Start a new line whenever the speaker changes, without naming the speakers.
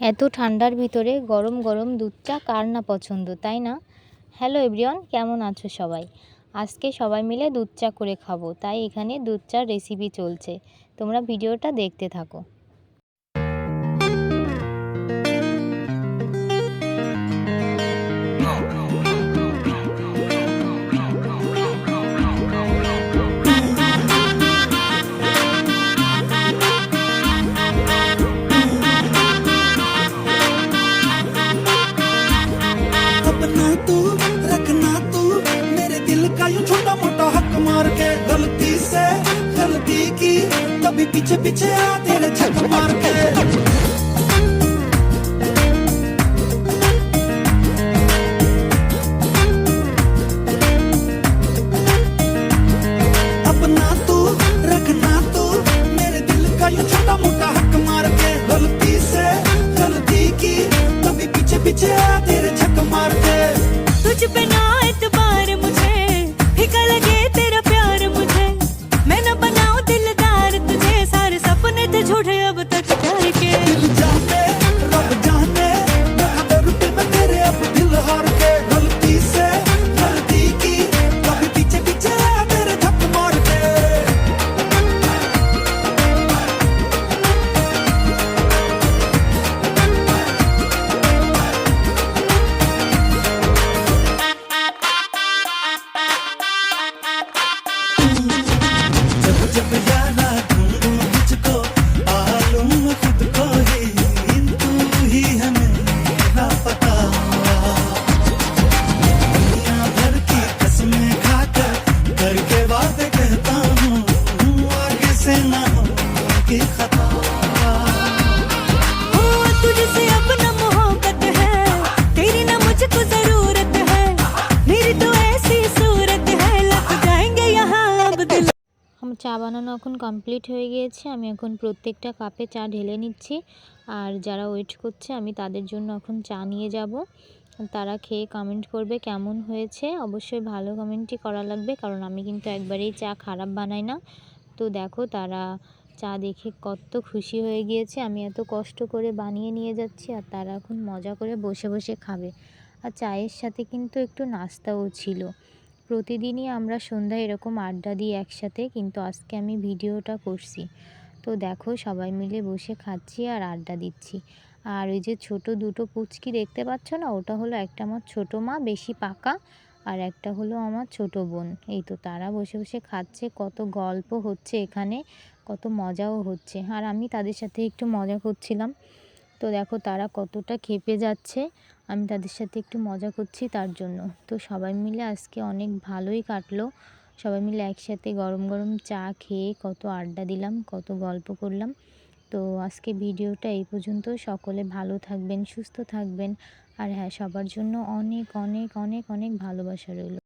এত ঠান্ডার ভিতরে গরম গরম দুধ চা কার না পছন্দ, তাই না? হ্যালো এভরিওয়ান কেমন আছো সবাই? আজকে সবাই মিলে দুধ চা করে খাব, তাই এখানে দুধ চার রেসিপি চলছে। তোমরা ভিডিওটা দেখতে থাকো।
तू, रखना तू। मेरे दिल का यू छोटा मोटा हक मार के गलती से, गलती की। कभी पीछे पीछे आ तेरे छक मार के।
you've been
on. চা বানানো এখন কমপ্লিট হয়ে গিয়েছে। আমি এখন প্রত্যেকটা কাপে চা ঢেলে নিচ্ছি। আর যারা ওয়েট করছে, আমি তাদের জন্য এখন চা নিয়ে যাব। তারা খেয়ে কমেন্ট করবে কেমন হয়েছে। অবশ্যই ভালো কমেন্টই করা লাগবে, কারণ আমি কিন্তু একবারেই চা খারাপ বানাই না। তো দেখো, তারা চা দেখে কত খুশি হয়ে গিয়েছে। আমি এত কষ্ট করে বানিয়ে নিয়ে যাচ্ছি, আর তারা এখন মজা করে বসে বসে খাবে। আর চায়ের সাথে কিন্তু একটু নাস্তাও ছিল। প্রতিদিনই আমরা সন্ধ্যায় এরকম আড্ডা দিই একসাথে, কিন্তু আজকে আমি ভিডিওটা করছি। তো দেখো সবাই মিলে বসে খাচ্ছি আর আড্ডা দিচ্ছি। আর ওই যে ছোট দুটো পুচকি দেখতে পাচ্ছ না, ওটা হলো একটা আমার ছোটো মা, বেশি পাকা, আর একটা হলো আমার ছোট বোন। এই তো তারা বসে বসে খাচ্ছে, কত গল্প হচ্ছে এখানে, কত মজাও হচ্ছে। আর আমি তাদের সাথে একটু মজা করছিলাম। তো দেখো তারা কতটা খেপে যাচ্ছে। আমি তাদের সাথে একটু মজা করছি তার জন্য। তো সবাই মিলে আজকে অনেক ভালোই কাটলো। সবাই মিলে একসাথে গরম গরম চা খেয়ে কত আড্ডা দিলাম, কত গল্প করলাম। তো আজকে ভিডিওটা এই পর্যন্ত। সকলে ভালো থাকবেন, সুস্থ থাকবেন। আর হ্যাঁ সবার জন্য অনেক অনেক অনেক অনেক ভালোবাসা রইল।